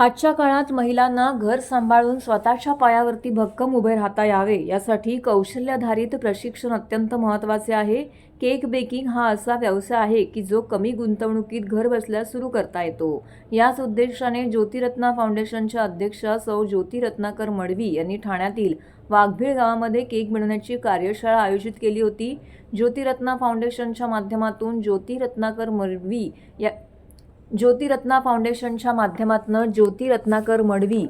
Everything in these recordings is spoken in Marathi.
आजच्या काळात महिलांना घर सांभाळून स्वतःच्या पायावरती भक्कम उभे राहता यावे यासाठी कौशल्याधारित प्रशिक्षण अत्यंत महत्त्वाचे आहे. केक बेकिंग हा असा व्यवसाय आहे की जो कमी गुंतवणुकीत घर बसल्या सुरू करता येतो. याच उद्देशाने ज्योतिरत्ना फाउंडेशनच्या अध्यक्ष सौ ज्योतिरत्नाकर मडवी यांनी ठाण्यातील वाघभीळ गावामध्ये केक बनवण्याची कार्यशाळा आयोजित केली होती. ज्योतिरत्ना फाउंडेशनच्या माध्यमातून ज्योतिरत्नाकर मडवी या ज्योतिरत्ना फाउंडेशनच्या माध्यमातून ज्योतिरत्नाकर मडवी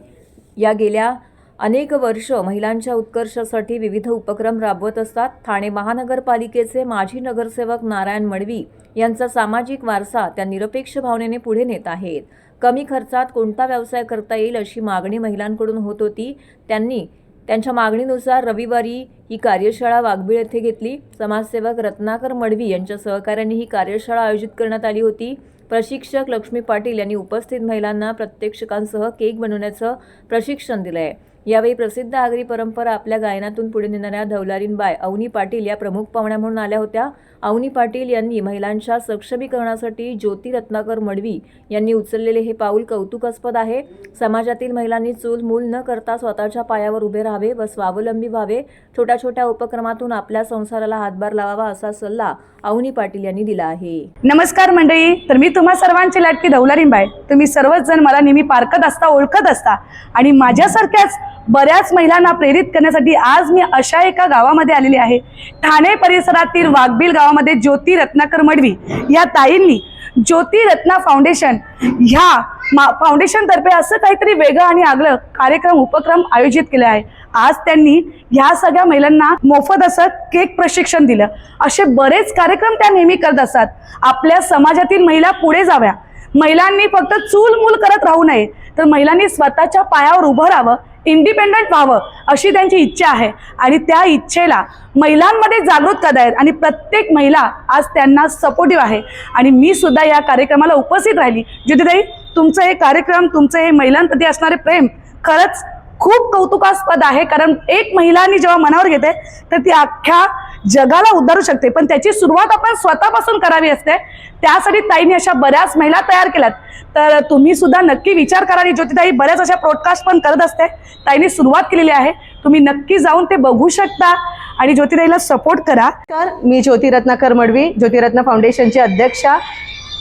या गेल्या अनेक वर्ष महिलांच्या उत्कर्षासाठी विविध उपक्रम राबवत असतात. ठाणे महानगरपालिकेचे माजी नगरसेवक नारायण मडवी यांचा सामाजिक वारसा त्या निरपेक्ष भावनेने पुढे नेत आहेत. कमी खर्चात कोणता व्यवसाय करता येईल अशी मागणी महिलांकडून होत होती. त्यांनी त्यांच्या मागणीनुसार रविवारी ही कार्यशाळा वाघबीळ येथे घेतली. समाजसेवक रत्नाकर मडवी यांच्या सहकार्याने ही कार्यशाळा आयोजित करण्यात आली होती. प्रशिक्षक लक्ष्मी पाटील यांनी उपस्थित महिलांना प्रत्यक्षकांसह केक बनवण्याचं प्रशिक्षण दिलं आहे यावेळी प्रसिद्ध आगरी परंपरा आपल्या गायनातून पुढे नेणाऱ्या धवलारीनबाय अवनी पाटील या प्रमुख पाहुण्या म्हणून आल्या होत्या. अवनी पाटील यांनी महिलांच्या सक्षमीकरणासाठी ज्योती रत्नाकर मडवी यांनी उचललेले हे पाऊल कौतुकास्पद आहे. समाजातील महिलांनी चूल मूल न करता स्वतःच्या पायावर उभे राहावे व स्वावलंबी व्हावे. छोट्या छोट्या उपक्रमातून आपल्या संसाराला हातभार लावावा असा सल्ला अवनी पाटील यांनी दिला आहे. नमस्कार मंडळी तर मी तुम्हा सर्वांची लाटकी धवलारीनबाय तुम्ही सर्वच जण मला नेहमी पारखत असता ओळखत असता आणि माझ्यासारख्याच बऱ्याच महिलांना प्रेरित करण्यासाठी आज मी अशा एका गावामध्ये आलेली आहे. ठाणे परिसरातील वाघबिल गावामध्ये ज्योती रत्नाकर मडवी या ताईंनी ज्योती रत्ना फाउंडेशन ह्या मा फाउंडेशनतर्फे असं काहीतरी वेगळं आणि आगळं कार्यक्रम उपक्रम आयोजित केले आहे. आज त्यांनी ह्या सगळ्या महिलांना मोफत असं केक प्रशिक्षण दिलं. असे बरेच कार्यक्रम त्या नेहमी करत असतात. आपल्या समाजातील महिला पुढे जाव्या. महिलांनी फक्त चूल मूल करत राहू नये. तर महिलांनी स्वतःच्या पायावर उभं राहावं. इंडिपेंडंट व्हावं अशी त्यांची इच्छा आहे. आणि त्या इच्छेला महिलांमध्ये जागृत करत आहेत आणि प्रत्येक महिला आज त्यांना सपोर्टिव्ह आहे. आणि मी सुद्धा या कार्यक्रमाला उपस्थित राहिली. ज्योतिताई तुमचं हे कार्यक्रम तुमचं हे महिलांप्रती असणारे प्रेम खरंच खूप कौतुकास्पद आहे. कारण एक महिलांनी जेव्हा मनावर घेते तर ती अख्ख्या जगाला उद्धारू शकते. पण त्याची सुरुवात आपण स्वतःपासून करावी असते. त्यासाठी ताईने अशा बऱ्याच महिला तयार केल्यात. तर तुम्ही सुद्धा नक्की विचार करा आणि ज्योतिताई बऱ्याच अशा ब्रॉडकास्ट पण करत असते. ताईने सुरुवात केलेली आहे. तुम्ही नक्की जाऊन ते बघू शकता आणि ज्योतिताईला सपोर्ट करा. तर मी ज्योतिरत्ना करमडवी मडवी ज्योतिरत्न फाउंडेशनची अध्यक्षा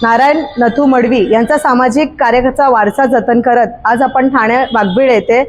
नारायण नथू मडवी यांचा सामाजिक कार्याचा वारसा जतन करत आज आपण ठाणे वाघबीळ येथे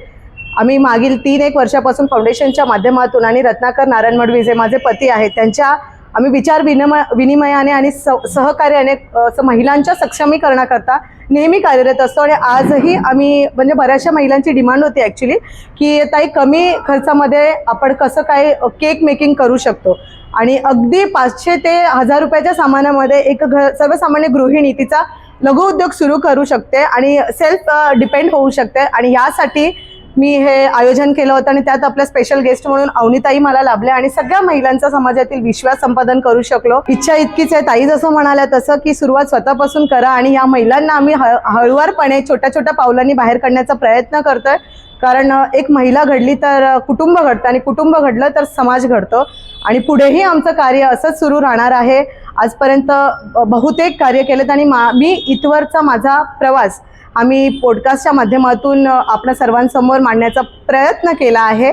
आम्ही मागील तीन एक वर्षापासून फाउंडेशनच्या माध्यमातून आणि रत्नाकर नारायण मडवी जे माझे पती आहेत त्यांच्या आम्ही विचार विनिमय विनिमयाने आणि स सहकार्याने असं महिलांच्या सक्षमीकरणाकरता नेहमी कार्यरत असतो आणि आजही आम्ही म्हणजे बऱ्याचशा महिलांची डिमांड होती ॲक्च्युली की ताई कमी खर्चामध्ये आपण कसं काय केक मेकिंग करू शकतो? आणि अगदी पाचशे ते हजार रुपयाच्या सामानामध्ये एक घ सर्वसामान्य गृहिणी तिचा लघुउद्योग सुरू करू शकते आणि सेल्फ डिपेंड होऊ शकते. आणि यासाठी मी हे आयोजन केलं होतं आणि त्यात आपल्या स्पेशल गेस्ट म्हणून अवनीताई मला लाभल्या आणि सगळ्या महिलांचा समाजातील विश्वास संपादन करू शकलो. इच्छा इतकीच आहे ताई जसं म्हणाल्या तसं की सुरुवात स्वतःपासून करा आणि या महिलांना आम्ही हळ छोट्या छोट्या पावलांनी बाहेर काढण्याचा प्रयत्न करतोय. कारण एक महिला घडली तर कुटुंब घडतं आणि कुटुंब घडलं तर समाज घडतो. आणि पुढेही आमचं कार्य असंच सुरू राहणार आहे. आजपर्यंत बहुतेक कार्य केलेत आणि मा मी इथवरचा माझा प्रवास आम्ही पॉडकास्टच्या माध्यमातून आपल्या सर्वांसमोर मांडण्याचा प्रयत्न केला आहे.